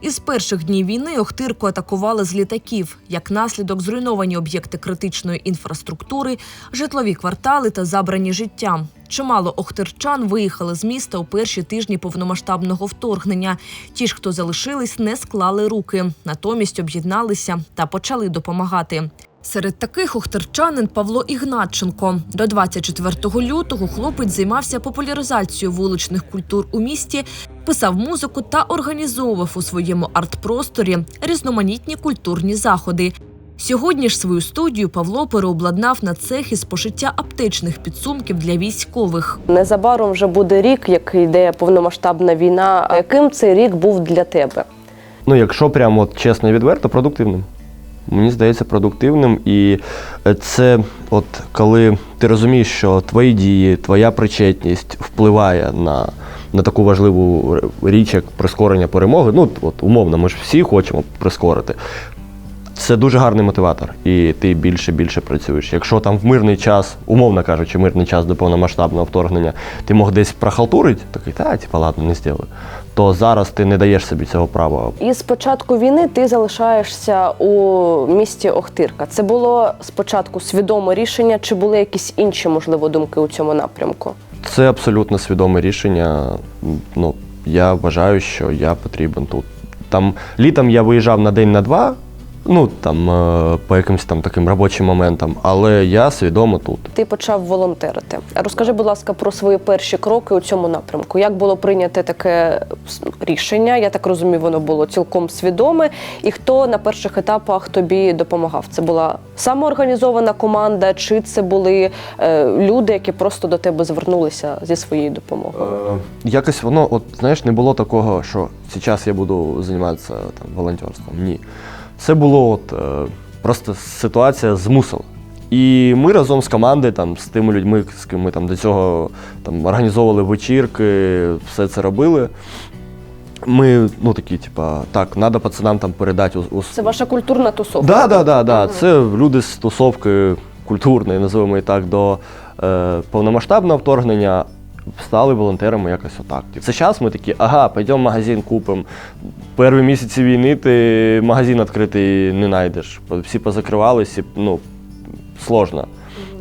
Із перших днів війни Охтирку атакували з літаків. Як наслідок зруйновані об'єкти критичної інфраструктури, житлові квартали та забрані життя. Чимало охтирчан виїхали з міста у перші тижні повномасштабного вторгнення. Ті ж, хто залишились, не склали руки, натомість об'єдналися та почали допомагати. Серед таких охтирчанин Павло Ігнатченко. До 24 лютого хлопець займався популяризацією вуличних культур у місті, писав музику та організовував у своєму арт-просторі різноманітні культурні заходи. Сьогодні ж свою студію Павло переобладнав на цех із пошиття аптечних підсумків для військових. Незабаром вже буде рік, як йде повномасштабна війна. А яким цей рік був для тебе? Ну, якщо прямо от, чесно і відверто, продуктивним. Мені здається, продуктивним. І е, це, от коли ти розумієш, що твої дії, твоя причетність впливає на, на таку важливу річ, як прискорення перемоги. Ну, от умовно, ми ж всі хочемо прискорити. Це дуже гарний мотиватор, і ти більше більше працюєш. Якщо там в мирний час, умовно кажучи, мирний час до повномасштабного вторгнення, ти мог десь прохалтурити, такий, та, типа, ладно, не зроблю. То зараз ти не даєш собі цього права. І з початку війни ти залишаєшся у місті Охтирка. Це було спочатку свідоме рішення, чи були якісь інші, можливо, думки у цьому напрямку? Це абсолютно свідоме рішення. Ну, я вважаю, що я потрібен тут. Там літом я виїжджав на день на два, ну там е, по якимось там таким робочим моментам, але я свідомо тут. Ти почав волонтерити. Розкажи, будь ласка, про свої перші кроки у цьому напрямку. Як було прийняте таке рішення? Я так розумію, воно було цілком свідоме. І хто на перших етапах тобі допомагав? Це була самоорганізована команда, чи це були е, люди, які просто до тебе звернулися зі своєю допомогою? Е, якось воно, от знаєш, не було такого, що зараз я буду займатися там волонтерством. Ні. Це було от, е, просто ситуація змусила. І ми разом з командою, там, з тими людьми, з ким ми там до цього там, організовували вечірки, все це робили. Ми, ну такі, типа, так, треба пацанам там передати у, Це ваша культурна тусовка. Да, да, да, да. Це люди з тусовки культурної, називаємо її так, до е, повномасштабного вторгнення стали волонтерами якось отак. Типу, Це час ми такі, ага, пойдемо в магазин купимо. Перші місяці війни ти магазин відкритий не знайдеш. Всі позакривалися, ну, сложно.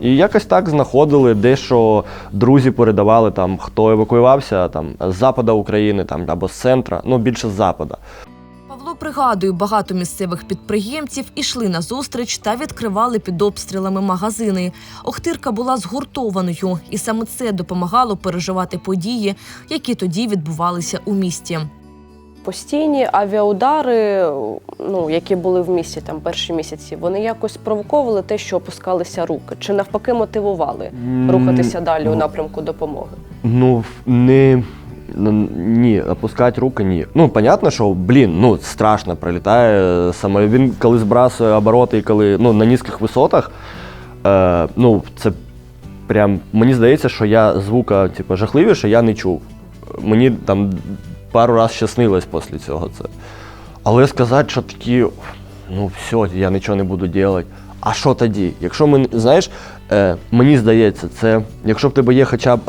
І якось так знаходили, дещо друзі передавали, там, хто евакуювався там, з запада України там, або з центра, ну більше з запада. Павло пригадує, багато місцевих підприємців ішли на зустріч та відкривали під обстрілами магазини. Охтирка була згуртованою, і саме це допомагало переживати події, які тоді відбувалися у місті. Постійні авіаудари, ну які були в місті там перші місяці, вони якось провоковували те, що опускалися руки, чи навпаки мотивували рухатися далі у напрямку допомоги. Ну, не. Ну, Ні, опускати руки ні. Ну, понятно, що, блін, ну, страшно прилітає саме. Він коли збрасує обороти і коли ну, на низьких висотах, е, ну, це прям, мені здається, що я звука, типу, жахливіше я не чув. Мені там пару раз ще снилось після цього це. Але сказати, що такі, ну все, я нічого не буду робити. А що тоді? Якщо ми, знаєш, е, мені здається, це якщо в тебе є хоча б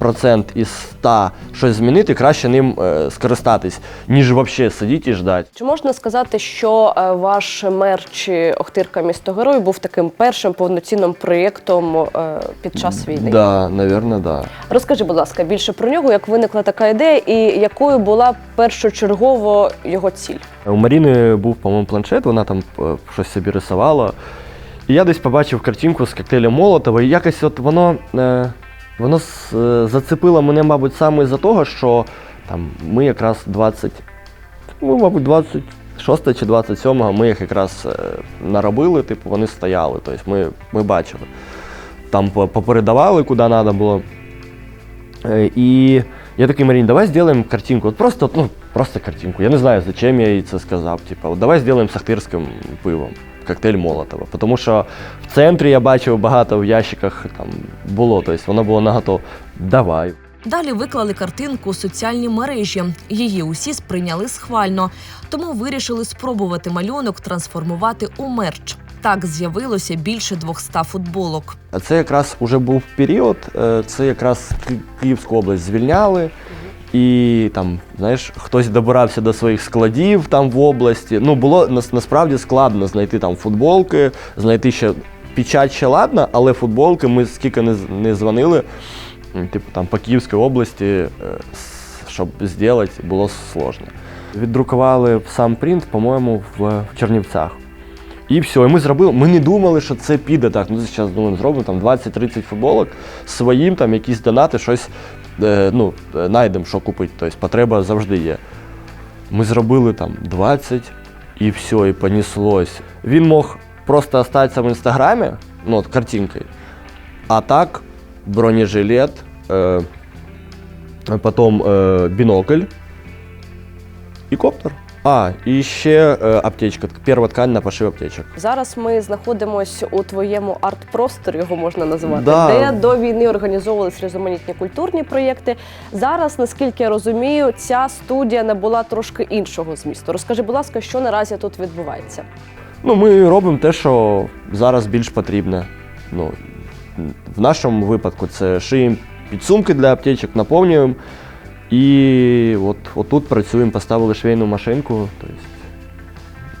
1% із 100 щось змінити, краще ним е, скористатись, ніж взагалі сидіти і ждати. Чи можна сказати, що е, ваш мерч Охтирка місто Герой був таким першим повноцінним проєктом е, під час війни? Да, напевно, да. Розкажи, будь ласка, більше про нього, як виникла така ідея, і якою була першочергово його ціль? У Маріни був, по-моєму, планшет, вона там е, щось собі рисувала. І я десь побачив картинку з коктейлем Молотова, і якось от воно, е, воно с- е, зацепило мене, мабуть, саме за того, що там, ми якраз 20, ну, мабуть, 26 чи 27 ми їх якраз е, наробили, типу, вони стояли. Тобто ми, ми бачили. Там попередавали, куди треба було. Е, І я такий, Марін, давай зробимо картинку. От просто, ну, просто картинку. Я не знаю, зачем я їй це сказав. Типа, от давай зробимо з ахтирським пивом. Коктейль Молотова. Тому що в центрі я бачив багато в ящиках там було, тобто воно було наготово. Давай. Далі виклали картинку у соціальні мережі. Її усі сприйняли схвально, тому вирішили спробувати малюнок трансформувати у мерч. Так з'явилося більше 200 футболок. А це якраз уже був період, е, це якраз Ки- Київську область звільняли. І там, знаєш, хтось добирався до своїх складів там в області. Ну, було нас- насправді складно знайти там футболки, знайти ще печать ще ладно, але футболки ми скільки не, не дзвонили, типу там по Київській області, е, щоб зробити, було сложно. Віддрукували сам принт, по-моєму, в, Чернівцях. І все, і ми зробили. Ми не думали, що це піде так. Ну, зараз думаємо, зробимо там 20-30 футболок своїм, там якісь донати, щось ну, е, знайдемо, що купити. Тобто потреба завжди є. Ми зробили там 20 і все, і понеслось. Він мог просто остатися в інстаграмі, ну, от картинкою. А так, бронежилет, е, потім е, бінокль і коптер. А, і ще е, аптечка, перша ткань на пошив аптечок. Зараз ми знаходимося у твоєму арт-просторі, його можна називати, Да. де до війни організовувалися різноманітні культурні проєкти. Зараз, наскільки я розумію, ця студія набула трошки іншого змісту. Розкажи, будь ласка, що наразі тут відбувається? Ну, ми робимо те, що зараз більш потрібне. Ну, в нашому випадку це шиємо підсумки для аптечок, наповнюємо. І от, отут працюємо, поставили швейну машинку, тобто,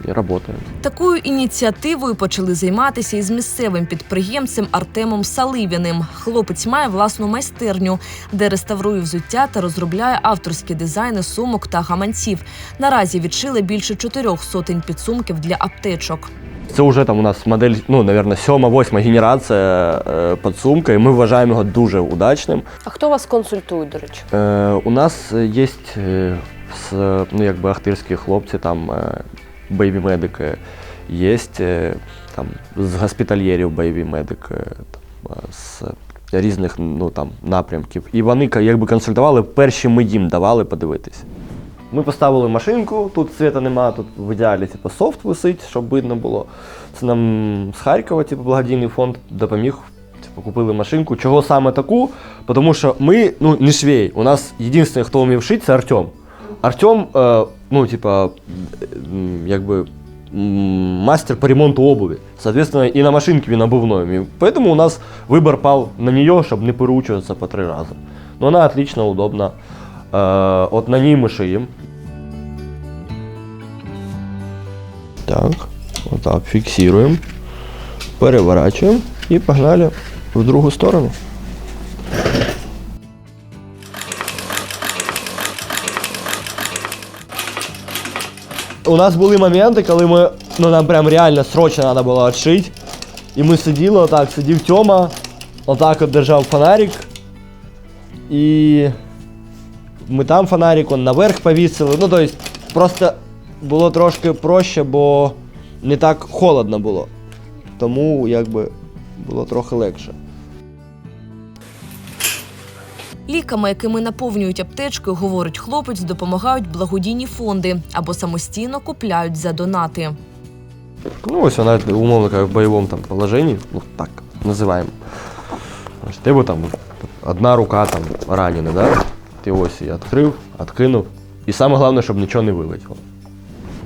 і працюємо. Такою ініціативою почали займатися із місцевим підприємцем Артемом Саливяним. Хлопець має власну майстерню, де реставрує взуття та розробляє авторські дизайни сумок та гаманців. Наразі відшили більше чотирьох сотень підсумків для аптечок. Це вже там у нас модель, ну, мабуть, сьома, восьма генерація е, підсумка, і ми вважаємо його дуже удачним. А хто вас консультує, до речі? Е, у нас є з, ну, якби ахтирські хлопці, там е, бойові медики, є е, там, з госпітальєрів бойові медики, там, е, з різних ну, там, напрямків. І вони ка- якби консультували, перші ми їм давали подивитись. Ми поставили машинку, тут світа нема, тут в ідеалі типу, софт висить, щоб видно було. Це нам з Харкова, типу, благодійний фонд допоміг. Типу, купили машинку. Чого саме таку? Тому що ми, ну, не швей. У нас єдиний, хто вмів шити, це Артем. Артем, е, ну, типа, якби мастер по ремонту обуви. Соответственно, і на він обувной. вмів. Поэтому у нас вибір пав на нее, щоб не переучуватися по три рази. Но вона отлично, удобна. Е, от на ній ми шиємо. Так, отак, фіксуємо, переворачуємо і погнали в другу сторону. У нас були моменти, коли ми, ну нам прям реально срочно треба було відшити. І ми сиділи отак, сидів Тьома, отак от держав фонарик. І ми там фонарик, он наверх повісили. Ну, тобто, просто було трошки проще, бо не так холодно було. Тому якби було трохи легше. Ліками, якими наповнюють аптечки, говорить хлопець, допомагають благодійні фонди або самостійно купляють за донати. Ну, ось вона умовно как в бойовому там положенні, ну так називаємо. Тебе там одна рука там ранена, да? Ти ось її відкрив, відкинув. І саме головне, щоб нічого не вилетіло.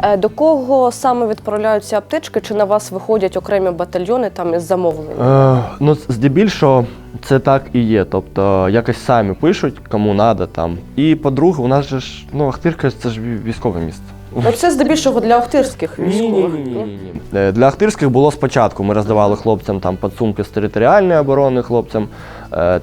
Е, До кого саме відправляються аптечки? Чи на вас виходять окремі батальйони там із замовлення? Е, ну, здебільшого це так і є. Тобто якось самі пишуть, кому треба там. І по-друге, у нас же ж, ну, Ахтирка це ж військове місце. Ну це здебільшого для охтирських військових. Ні-ні-ні. Е, Для Ахтирських було спочатку. Ми роздавали хлопцям там підсумки з територіальної оборони, хлопцям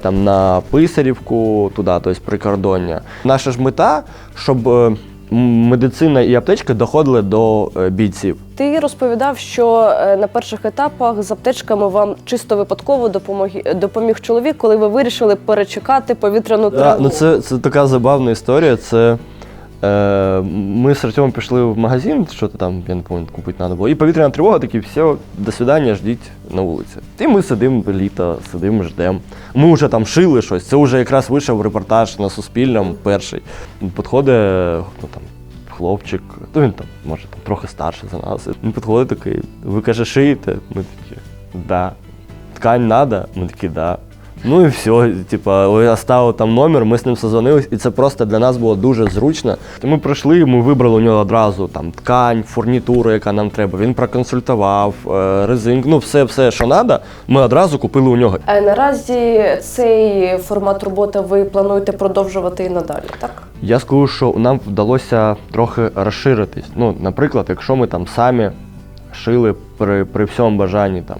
там на Писарівку, туди, тобто прикордоння. Наша ж мета, щоб е, медицина і аптечки доходили до е, бійців. Ти розповідав, що е, на перших етапах з аптечками вам чисто випадково допомог, допоміг чоловік, коли ви вирішили перечекати повітряну Да, ну це, це така забавна історія. Це е, ми з Артемом пішли в магазин, що то там, я не пам'ятаю, купити треба було. І повітряна тривога такі, все, до свидання, ждіть на вулиці. І ми сидимо літо, сидимо, ждемо. Ми вже там шили щось. Це вже якраз вийшов репортаж на Суспільному перший. Підходить ну, там, хлопчик, ну він там, може, там, трохи старший за нас. Він підходить такий, ви каже, шиєте? Ми такі, да. Ткань треба? Ми такі, да. Ну і все, типа, я ставив там номер, ми з ним созвонились, і це просто для нас було дуже зручно. Ми прийшли, ми вибрали у нього одразу там ткань, фурнітуру, яка нам треба. Він проконсультував, е, резинку, ну все, все, що треба, ми одразу купили у нього. А наразі цей формат роботи ви плануєте продовжувати і надалі, так? Я скажу, що нам вдалося трохи розширитись. Ну, наприклад, якщо ми там самі шили при, при всьому бажанні, там,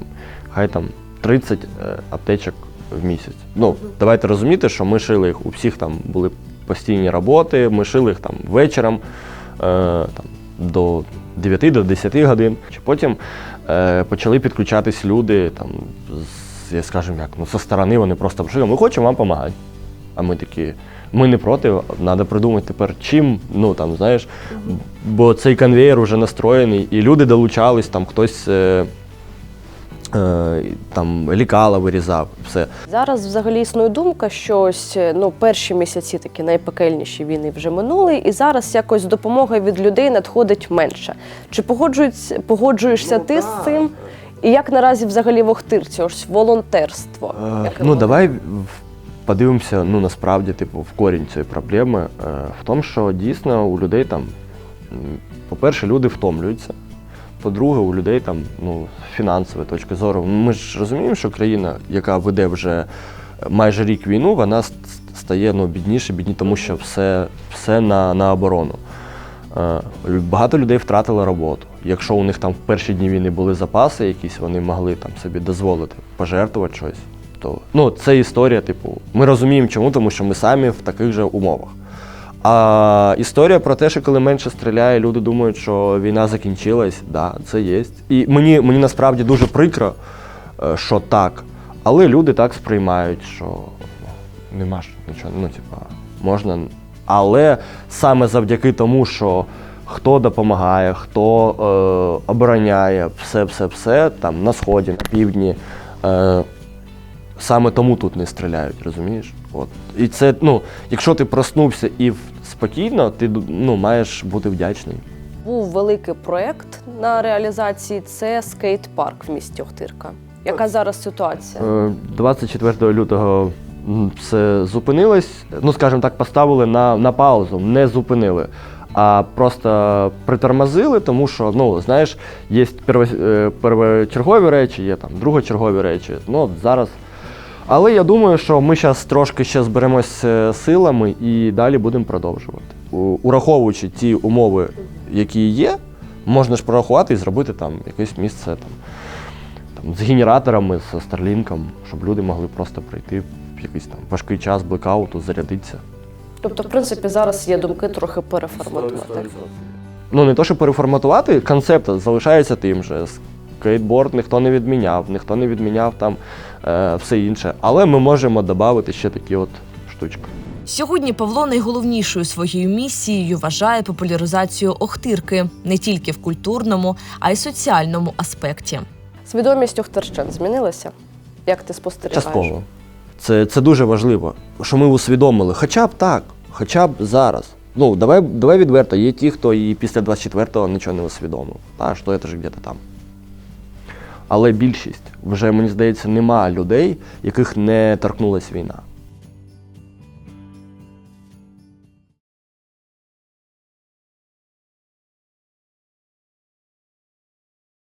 хай там 30 е, аптечок в місяць. Ну, давайте розуміти, що ми шили їх, у всіх там були постійні роботи, ми шили їх там вечором е, там, до 9 до 10 годин. Потім е, почали підключатись люди, там, з, я скажімо як, ну, зі сторони вони просто прийшли, ми хочемо вам допомагати. А ми такі, ми не проти, треба придумати тепер чим, ну там, знаєш, бо цей конвейер вже настроєний, і люди долучались, там хтось е, там лікала вирізав, все. Зараз взагалі існує думка, що ось ну перші місяці такі найпекельніші війни вже минули, і зараз якось допомога від людей надходить менше. Чи погоджується, погоджуєшся Ну, ти так. з цим? І як наразі взагалі в Охтирці, ось волонтерство? Е, ну, воно? давай подивимося, ну насправді, типу, в корінь цієї проблеми. Е, в тому, що дійсно у людей там, по-перше, люди втомлюються. По-друге, у людей там ну, з фінансової точки зору. Ми ж розуміємо, що країна, яка веде вже майже рік війну, вона стає ну, бідніше, бідні, тому що все, все на, на оборону. Е, Багато людей втратили роботу. Якщо у них там в перші дні війни були запаси якісь, вони могли там собі дозволити пожертвувати щось. То ну, це історія, типу, ми розуміємо, чому, тому що ми самі в таких же умовах. А історія про те, що коли менше стріляє, люди думають, що війна закінчилась, да, це є. І мені, мені насправді дуже прикро, е, що так. Але люди так сприймають, що ну, нема ж нічого, ну, типа, можна. Але саме завдяки тому, що хто допомагає, хто е, обороняє, все, все, все там на сході, на півдні. Е, саме тому тут не стріляють, розумієш? От. І це, ну, якщо ти проснувся і спокійно, ти ну, маєш бути вдячний. Був великий проєкт на реалізації. Це скейт-парк в місті Охтирка. Яка зараз ситуація? Е, 24 лютого все зупинилось. Ну, скажімо так, поставили на, на паузу, не зупинили. А просто притормозили, тому що, ну, знаєш, є перво, е, первочергові речі, є там другочергові речі. Ну, от зараз. Але я думаю, що ми зараз трошки ще зберемося силами і далі будемо продовжувати. Ураховуючи ті умови, які є, можна ж порахувати і зробити там якесь місце там, там, з генераторами, з старлінком, щоб люди могли просто прийти в якийсь там важкий час блекауту, зарядитися. Тобто, в принципі, зараз є думки трохи переформатувати. Ну, не то, що переформатувати, концепт залишається тим же. Скейтборд ніхто не відміняв, ніхто не відміняв там е, все інше. Але ми можемо додати ще такі от штучки. Сьогодні Павло найголовнішою своєю місією вважає популяризацію охтирки не тільки в культурному, а й соціальному аспекті. Свідомість охтирчан змінилася? Як ти спостерігаєш? Частково. Це, це дуже важливо, що ми усвідомили. Хоча б так, хоча б зараз. Ну, давай, давай відверто, є ті, хто і після 24-го нічого не усвідомив. А, що це ж где-то там. Але більшість вже, мені здається, нема людей, яких не торкнулася війна.